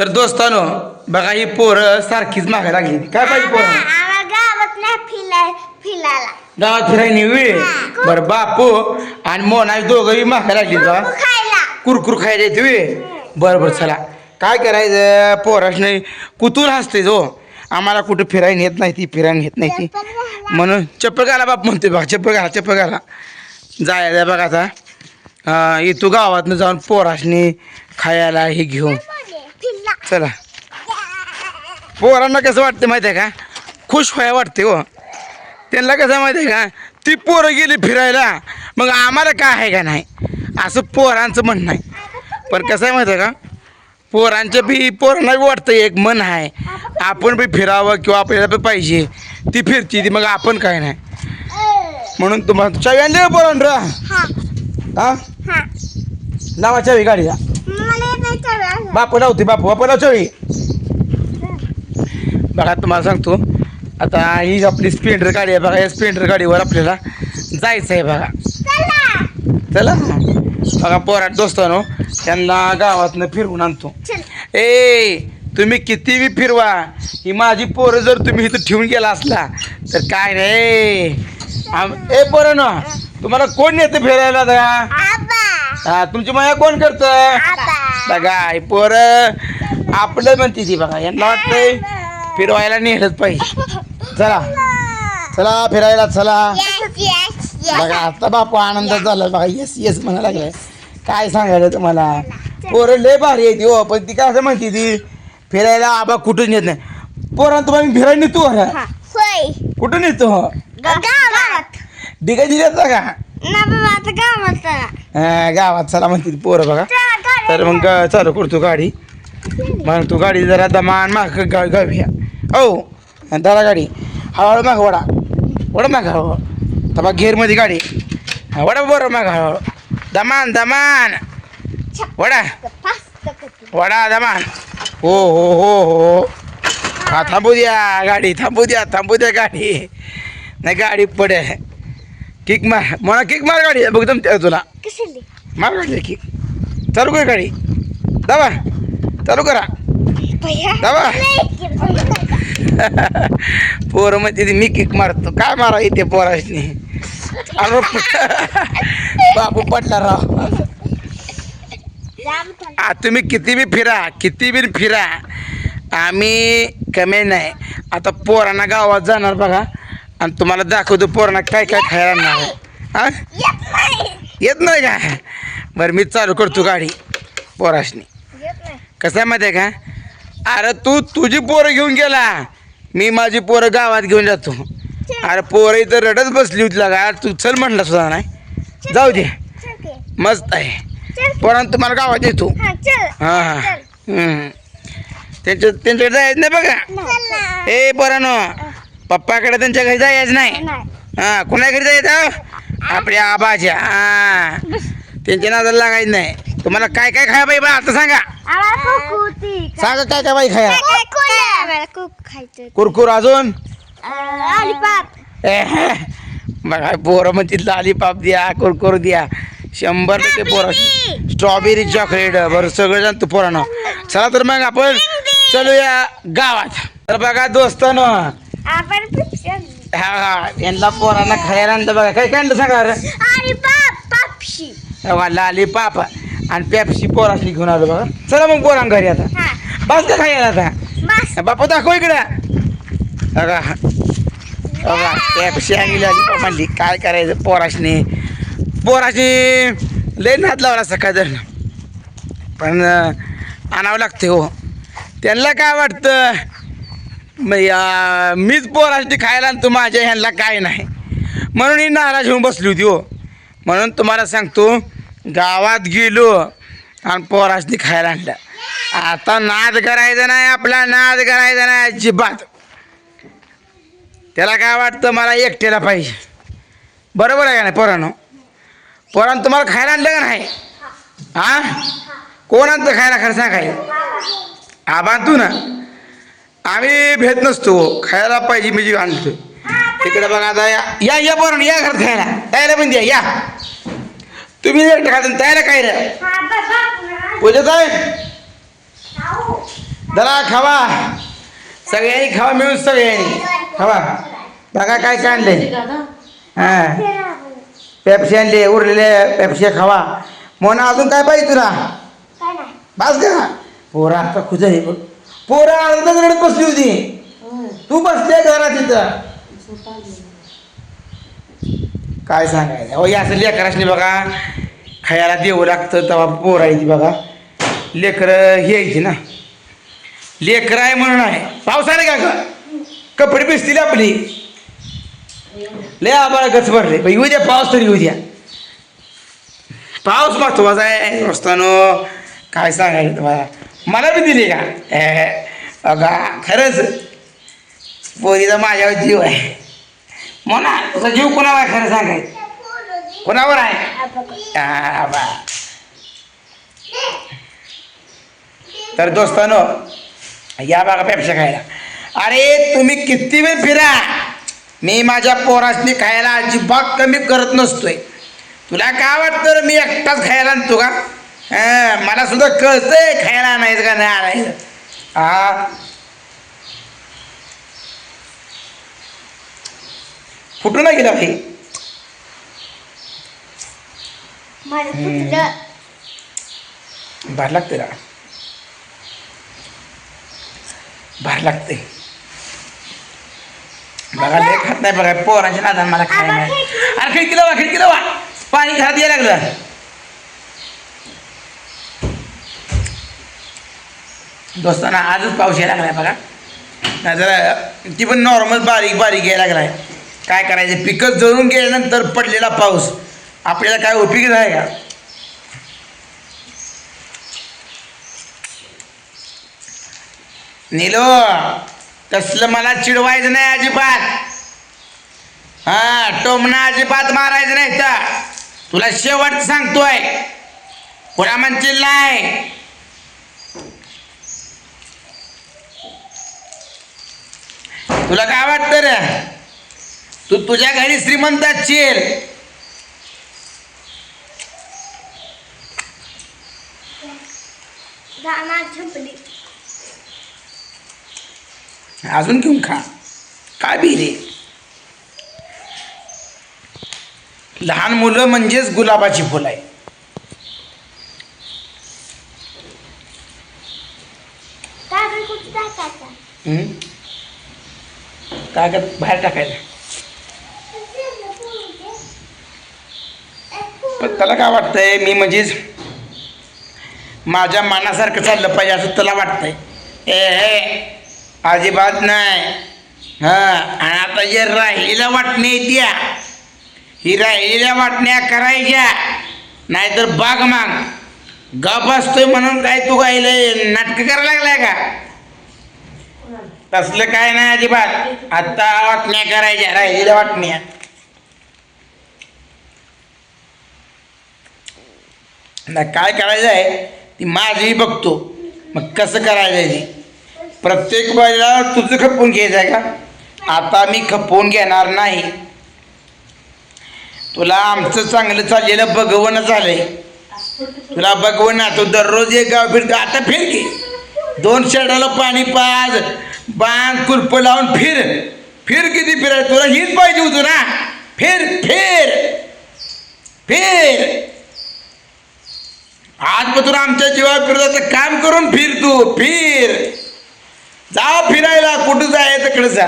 तर दोस्तानो बघा ही पोरं सारखीच मागे लागली. काय पाहिजे पोरं आम्हाला गावातल्या फिराय फिरायला गावात वेळ बरं बापू आणि मोना दोघंही मागे लागली खायला. कुरकुर खायला येते वे बरं बरं चला. काय करायचं? पोराश नाही. कुतून हसते जो. आम्हाला कुठं फिरायला येत नाही ती फिरायला येत नाही ती. म्हणून चप्पल घाला बाप म्हणते बघा चप्पल घाला चप्पल घाला. जायचं बघा आता. इथू गावातनं जाऊन पोराशनी खायला हे घेऊन. चला. पोरांना कसं वाटतं माहिती आहे का? खुश व्हायला वाटते हो. त्यांना कसं माहिती आहे का? ती पोरं गेली फिरायला मग आम्हाला काय आहे का नाही? असं पोरांचं म्हणणं आहे. पण कसं आहे माहिती आहे का? पोरांचं बी पोरांना बी वाटतं एक मन आहे. आपण बी फिरावं किंवा आपल्याला बी पाहिजे. ती फिरती ती मग आपण काय नाही. म्हणून तुम्हाला चावी आणली पोरांना? हा. लावा चावी गाडीला बापू लावते बापू बापू लाव चावी बघा तुम्हाला सांगतो आता ही आपली स्प्लेंडर गाडी आहे बघा या स्प्लेंडर गाडीवर आपल्याला जायचं आहे बघा. चला. चला. बघा पोराट दोस्तानो त्यांना गावातनं फिरवून आणतो. चल. ए तुम्ही किती बी फिरवा. ही माझी पोरं जर तुम्ही इथं ठेवून गेला असला तर काय रे? आम ए पोरानो तुम्हाला कोण नेतं फिरायला हा तुमची माया कोण करतं? बघा हे पोरं आपलं म्हणते ती बघा यांना वाटतंय फिरवायला नेलंच पाहिजे. चला. चला फिरायला चला. बघा आता बापू आनंदात झाला. बघा येस येस म्हणायला लागलाय. काय सांगायचं तुम्हाला? पोरं लय भारी आहे ती हो पण ती काय असं म्हणते ती फिरायला आबा कुठून येत नाही. पोरांना तुम्हाला फिरायला नेतो हो? होय. कुठून येतो? गावात. डिगा दिल्याचा का गावात चला. हा, म्हणते ती पोरं बघा. तर मग चालू करतो गाडी. मग तू गाडी जरा दमान माग गा गावी हो दादा गाडी. हळूहळू माग वडा. वडा माग हळूहळू तबा घेरमध्ये गाडी. वडा बरं माग हळूहळू दमान दमान. वडा. वडा दमान. हो हो हो हो. हा थांबू द्या गाडी थांबू द्या थांबू द्या गाडी. नाही गाडी पडे किक मार. मला किक मार गाडी बघ तुला? मार गाडी किक. चालू कर गाडी. दाबा. चालू करा. दाबा. पोरं म्हणते ती मी किक मारतो. काय मारा इथे पोराशनी अरे बापू पटला राव. तुम्ही किती बी फिरा किती बी फिरा. आम्ही कमी नाही. आता पोरांना गावात जाणार बघा. आणि तुम्हाला दाखवतो पोरांना काय काय खायला. हा नाही. येत नाही का? बरं मी चालू करतो गाडी. पोराशनी कसं आहे माहिती आहे का? अरे तू तुझी पोरं घेऊन गेला. मी माझी पोरं गावात घेऊन जातो. अरे पोरं इथं रडत बसली होती लागा. तू चल म्हणला सुद्धा नाही. जाऊ दे. मस्त आहे. पोरांना तुम्हाला गावात येतो हा हां. त्यांच्या त्यांच्याकडे जायचं नाही बघा. ए पोरानो. पप्पाकडे त्यांच्या घरी जायचं नाही. हां कुणा घरी जायचं? आपल्या आबाच्या. हां. त्यांच्या नादाला लागायचं नाही. तुम्हाला काय काय खाया पाहिजे बा आता सांगा. सांगा काय काय पाहिजे खाया. कुरकुर अजून? बघा पोरं म्हणते लालीपाप द्या कुरकुर द्या. शंभर टक्के पोरं. स्ट्रॉबेरी चॉकलेट बरं सगळं जाणतो पोरानं. चला तर मग आपण चलूया गावात. तर बघा दोस्तानो. हा हा. यांना पोरांना खायला आणलं बघा. काय काय आणलं सांगा पाप पापशी बघा लालीपाप आणि पेप्सी पोरासनी घेऊन आलो बघा. चला मग पोरां घरी आता. बस का खायला आता. बापू दाखव इकडं. बघा बघा पेप्सी आणि लालीपाप आणली काय करायचं पोराशनी पोराशी लय नाद लावला सकाळ जर पण आणावं लागते हो. त्यांना काय वाटतं? मीच पोराशी खायला आणि तू माझ्या ह्यांना काय नाही. म्हणून ही नाराज होऊन बसली होती हो. म्हणून तुम्हाला सांगतो गावात गेलो आणि पोराशनी खायला आणलं. आता नाद करायचा नाही आपला नाद करायचा नाही अजिबात. त्याला काय वाटतं मला एकट्याला पाहिजे. बरोबर आहे का नाही पोरानो? पोरानं तुम्हाला खायला आणलं का नाही? हा? कोण आणतं खायला खरं सांगाय आबा तू ना आम्ही भेट नसतो खायला पाहिजे मी जी आणतो तिकडे बघा आता या. या या या घरात खायला. त्याला पण द्या या. तुम्ही एकटं खाता त्याला काय रे? पूजत आहे पूजा जरा खावा. सगळ्यांनी खावा मिळून सगळ्यांनी. खावा. बघा काय काय आणले हा. पेप्सी आणले उरलेले पेप्सी खावा. मोना अजून काय पाहिजे तुला? बस का पोरा आता खुज आहे बघ. पोरा अर्धा रडत बसली होती? तू बसते घरात तिथं काय सांगायचं? हो या असं लेकराशनी बघा खायला देऊ लागतं तेव्हा पोर आहे बघा. लेकरं हे यायची ना. लेकरं आहे म्हणून आहे. पावसाने का ग? कपडे भिजतील आपली. लय आम्हाला गच भरले. पण येऊ द्या पाऊस तरी येऊ द्या. पाऊस महत्त्वाचा आहे. दोस्तानो काय सांगायचं तुम्हाला? मला बी दिली का? अगा खरंच. पोरीचा माझ्यावर जीव आहे. म्हणा तुझा जीव कोणावर आहे खरं सांगायचं? कोणावर आहे? हा, बा. तर दोस्तानो या बागा पेप्सा खायला. अरे तुम्ही किती वेळ फिरा? मी माझ्या पोरासनी खायला अजिबात कमी करत नसतोय. तुला काय वाटतं मी एकटाच खायला आणतो का? मला सुद्धा कळतंय खायला आणायचं का नाही आणायचं. हा फुटून नाही गेला भाई भार लागते ना. भार लागते बघा लय खात नाही बघा पोरांच्या नादान मला खायला नाही अरे खिडकीला वा खिडकीला वा पाणी घरात यायला लागलं. दोस्तांना आजच पाऊस यायला लागलाय बघा. नाही जरा ती पण नॉर्मल बारीक बारीक यायला लागलाय. काय करायचं? पिकं जळून गेल्यानंतर पडलेला पाऊस. आपल्याला काय उपयोग आहे? का निलो तसलं मला चिडवायचं नाही अजिबात. हा टोमना अजिबात मारायचं नाही तर तुला शेवट सांगतोय. पुन्हा म्हणतील नाही. तुला काय वाटतं रे? तू तुझ्या घरी श्रीमंत झोपली. अजून घेऊन खा. काय बिले लहान मुलं म्हणजेच गुलाबाची फुलं आहे? काय कर बाहेर टाकायला पण त्याला काय वाटतंय मी म्हणजेच माझ्या मनासारखं चाललं पाहिजे असं त्याला वाटतंय. ए हे अजिबात नाही. हां आणि आता जे राहिलेल्या वाटण्या द्या ही राहिलेल्या वाटण्या करायच्या नाहीतर बाग माग. गप असतोय म्हणून काय तू गायले नाटकं करायला लागलाय का? तसलं काय नाही अजिबात. आत्ता वाटण्या करायच्या राहिलेल्या वाटण्या. ना काय करायचं आहे ती माझी बघतो. मग कसं करायचं आहे ती? प्रत्येक वेळेला तुझं खपवून घ्यायचं आहे का? आता मी खपवून घेणार नाही. तुला आमचं चांगलं चाललेलं बघवणं झालंय. तुला बघवणं तू दररोज एक गाव फिरतो. आता फिर की. दोन शेडाला पाणी पाज बांध कुलप लावून फिर. फिर किती फिराय तुला हीच पाहिजे होतं ना. फिर फिर. फिर. आज पण तुला आमच्या जीवावर फिरत काम करून फिर तू फिर. जा फिरायला कुठं जाय तिकडे जा.